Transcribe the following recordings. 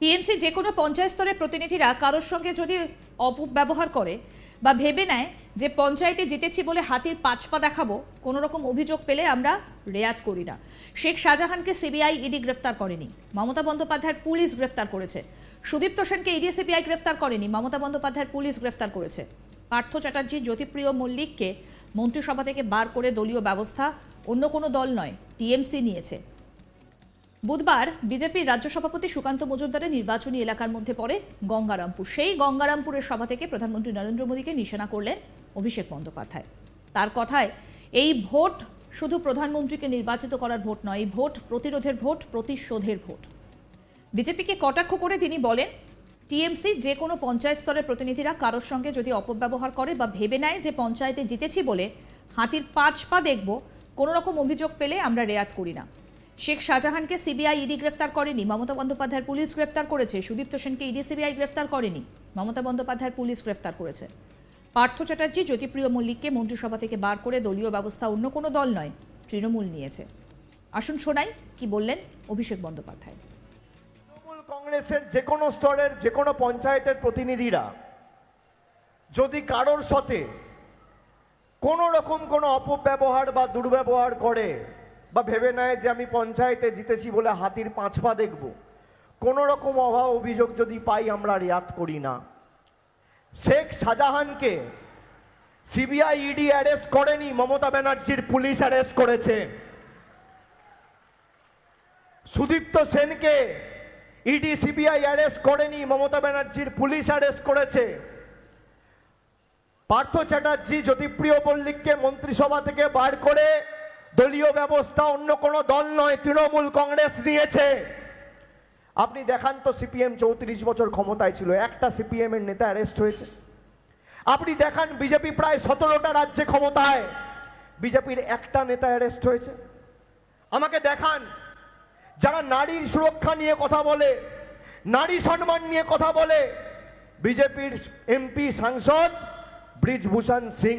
TMC যে কোনো পঞ্চায়েত স্তরের প্রতিনিধিরা কারোর সঙ্গে যদি অপব্যবহার করে বা ভেবে নেয় যে পঞ্চায়েতে জিতেছি বলে হাতির পাঁচ পা দেখাবো কোনো রকম অভিযোগ পেলে আমরা রেয়াত করি না। শেখ শাহজাহানকে সিবিআই ইডি গ্রেফতার করেনি। মমতা বন্দ্যোপাধ্যায়ের পুলিশ গ্রেফতার করেছে। সুদীপ্ত সেনকে ইডি সিবিআই গ্রেফতার করেনি। মমতা বন্দ্যোপাধ্যায়ের পুলিশ গ্রেফতার করেছে। পার্থ চ্যাটার্জি, জ্যোতিপ্রিয় মল্লিককে মন্ত্রিসভা থেকে বার করে দলীয় ব্যবস্থা অন্য কোনো দল নয়, টিএমসি নিয়েছে। বুধবার বিজেপির রাজ্য সভাপতি সুকান্ত মজুমদারের নির্বাচনী এলাকার মধ্যে পড়ে গঙ্গারামপুর। সেই গঙ্গারামপুরের সভা থেকে প্রধানমন্ত্রী নরেন্দ্র মোদীকে নিশানা করলেন অভিষেক বন্দ্যোপাধ্যায়। তার কথায়, এই ভোট শুধু প্রধানমন্ত্রীকে নির্বাচিত করার ভোট নয়, এই ভোট প্রতিরোধের ভোট, প্রতিশোধের ভোট। বিজেপিকে কটাক্ষ করে তিনি বলেন, টিএমসি যে কোনো পঞ্চায়েত স্তরের প্রতিনিধিরা কারোর সঙ্গে যদি অপব্যবহার করে বা ভেবে নেয় যে পঞ্চায়েতে জিতেছি বলে হাতির পাঁচ পা দেখব, কোনো রকম অভিযোগ পেলে আমরা রেয়াত করি না। শেখ শাহজাহানকে সিবিআই ইডি গ্রেফতার করেনি, মমতা বন্দ্যোপাধ্যায়ের পুলিশ গ্রেফতার করেছে, সুদীপ্ত সেনকে ইডি সিবিআই গ্রেফতার করেনি, মমতা বন্দ্যোপাধ্যায়ের পুলিশ গ্রেফতার করেছে। পার্থ চ্যাটার্জি জ্যোতিপ্রিয় মল্লিককে মন্ত্রিসভা থেকে বার করে দলীয় ব্যবস্থা অন্য কোনো দল নয়, তৃণমূল নিয়েছে। আসুন শোনাই কি বললেন অভিষেক বন্দ্যোপাধ্যায়। তৃণমূল কংগ্রেসের যে কোনো স্তরের, যে কোনো পঞ্চায়েতের প্রতিনিধিরা যদি কারোর সাথে কোনো রকম কোনো অপব্যবহার বা দুর্ব্যবহার করে বা ভেবে নেয় যে আমি পঞ্চায়েতে জিতেছি বলে হাতির পাঁচ পা দেখব। কোনো রকম অভাব অভিযোগ যদি পাই আমরা রেয়াত করি না। শেখ শাহজাহানকে সিবিআই ইডি অ্যারেস্ট করেনি, মমতা ব্যানার্জির পুলিশ অ্যারেস্ট করেছে। সুদীপ্ত সেনকে ইডি সিবিআই অ্যারেস্ট করেনি, মমতা ব্যানার্জির পুলিশ অ্যারেস্ট করেছে। পার্থ চ্যাটার্জি, জ্যোতিপ্রিয় মল্লিককে মন্ত্রিসভা থেকে বার করে দলীয় ব্যবস্থা অন্য কোনো দল নয়, তৃণমূল কংগ্রেস নিয়েছে। আপনি দেখান তো সিপিএম চৌত্রিশ বছর ক্ষমতায় ছিল, একটা সিপিএম এর নেতা অ্যারেস্ট হয়েছে। আপনি দেখান বিজেপি প্রায় সতেরোটা রাজ্যে ক্ষমতায়, বিজেপির একটা নেতা অ্যারেস্ট হয়েছে। আমাকে দেখান, যারা নারীর সুরক্ষা নিয়ে কথা বলে, নারী সম্মান নিয়ে কথা বলে, বিজেপির এমপি সাংসদ ব্রিজভূষণ সিং,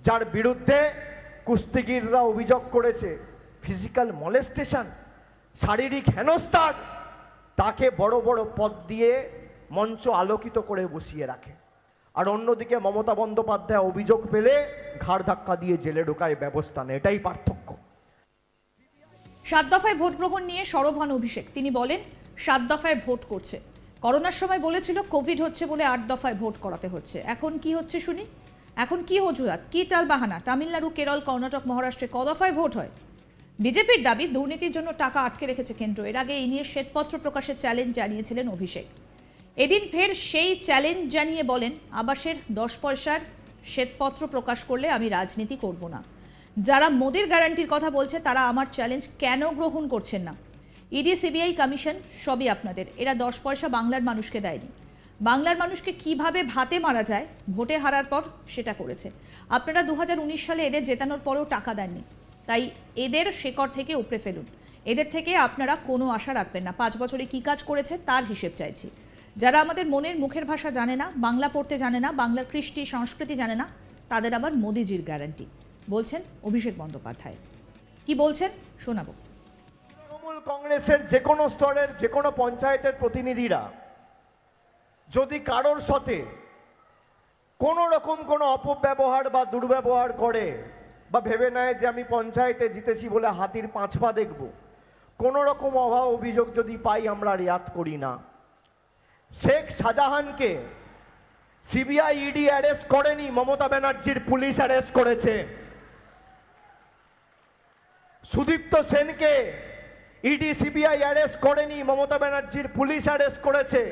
যার বিরুদ্ধে কুস্তিগিররা অভিযোগ করেছে ফিজিক্যাল মলেস্টেশন শারীরিক হেনস্থার, তাকে বড় বড় পদ দিয়ে মঞ্চ আলোকিত করে বসিয়ে রাখে। আর অন্যদিকে মমতা বন্দ্যোপাধ্যায় অভিযোগ পেলে ঘাড় ধাক্কা দিয়ে জেলে ঢোকায় ব্যবস্থা নেয়, এটাই পার্থক্য। সাত দফায় ভোট গ্রহণ নিয়ে সরব অভিষেক। তিনি বলেন, সাত দফায় ভোট করছে। করোনার সময় বলেছিল, কোভিড হচ্ছে বলে আট দফায় ভোট করাতে হচ্ছে। এখন কি হচ্ছে শুনি? এখন কি অজুহাত? কি টাল বাহানা? তামিলনাড়ু, কেরল, কর্ণাটক, মহারাষ্ট্রে কদফায় ভোট হয়? বিজেপির দাবি, দুর্নীতির জন্য টাকা আটকে রেখেছে কেন্দ্র। এর আগে এই নিয়ে শ্বেতপত্র প্রকাশের চ্যালেঞ্জ জানিয়েছিলেন অভিষেক। এদিন ফের সেই চ্যালেঞ্জ জানিয়ে বলেন, আবাসের দশ পয়সার শ্বেতপত্র প্রকাশ করলে আমি রাজনীতি করব না। যারা মোদির গ্যারান্টির কথা বলছে, তারা আমার চ্যালেঞ্জ কেন গ্রহণ করছেন না? ইডি, সিবিআই কমিশন সবই আপনাদের। এরা দশ পয়সা বাংলার মানুষকে দেয়নি। বাংলার মানুষকে কীভাবে ভাতে মারা যায়, ভোটে হারার পর সেটা করেছে। আপনারা দু হাজার উনিশ সালে এদের জেতানোর পরেও টাকা দেননি। তাই এদের শেকড় থেকে উপড়ে ফেলুন। এদের থেকে আপনারা কোনো আশা রাখবেন না। পাঁচ বছরে কি কাজ করেছে তার হিসেব চাইছি। যারা আমাদের মনের মুখের ভাষা জানে না, বাংলা পড়তে জানে না, বাংলার কৃষ্টি সংস্কৃতি জানে না, তাদের আবার মোদিজির গ্যারান্টি। বলছেন অভিষেক বন্দ্যোপাধ্যায়। কি বলছেন? শোনাবো। তৃণমূল কংগ্রেসের যে কোনো স্তরের যে কোনো পঞ্চায়েতের প্রতিনিধিরা যদি কারোর সাথে কোনো রকম কোনো অপব্যবহার বা দুর্ব্যবহার করে বা ভেবে নেয় যে আমি পঞ্চায়েতে জিতেছি বলে হাতির পাঁচ পা দেখব, কোনো রকম অভাব অভিযোগ যদি পাই আমরা রেয়াত করি না। শেখ শাহজাহানকে সিবিআই ইডি অ্যারেস্ট করেনি, মমতা ব্যানার্জির পুলিশ অ্যারেস্ট করেছে। সুদীপ্ত সেনকে ইডি, সিবিআই অ্যারেস্ট করেনি, মমতা ব্যানার্জির পুলিশ অ্যারেস্ট করেছে।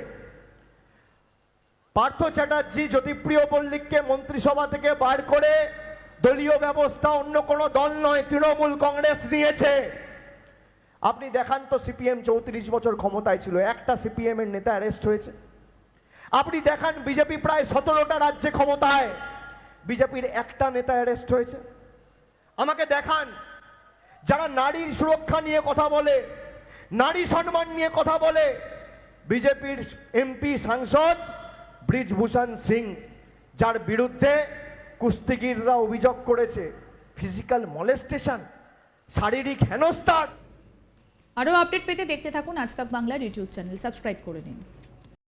পার্থ চ্যাটার্জি জ্যোতিপ্রিয় মল্লিককে মন্ত্রিসভা থেকে বার করে দলীয় ব্যবস্থা অন্য কোনো দল নয়, তৃণমূল কংগ্রেস নিয়েছে। আপনি দেখান তো সিপিএম চৌত্রিশ বছর ক্ষমতায় ছিল, একটা সিপিএম এর নেতা অ্যারেস্ট হয়েছে। আপনি দেখান বিজেপি প্রায় সতেরোটা রাজ্যে ক্ষমতায়, বিজেপির একটা নেতা অ্যারেস্ট হয়েছে। আমাকে দেখান, যারা নারীর সুরক্ষা নিয়ে কথা বলে, নারী সম্মান নিয়ে কথা বলে, বিজেপির এমপি সাংসদ ব্রিজভূষণ সিং, যার বিরুদ্ধে কুস্তিগিররা অভিযোগ করেছে। ফিজিক্যাল মলেস্টেশন শারীরিক হেনস্থার। আরও আপডেট পেতে দেখতে থাকুন আজ তক বাংলার ইউটিউব চ্যানেল। সাবস্ক্রাইব করে নিন।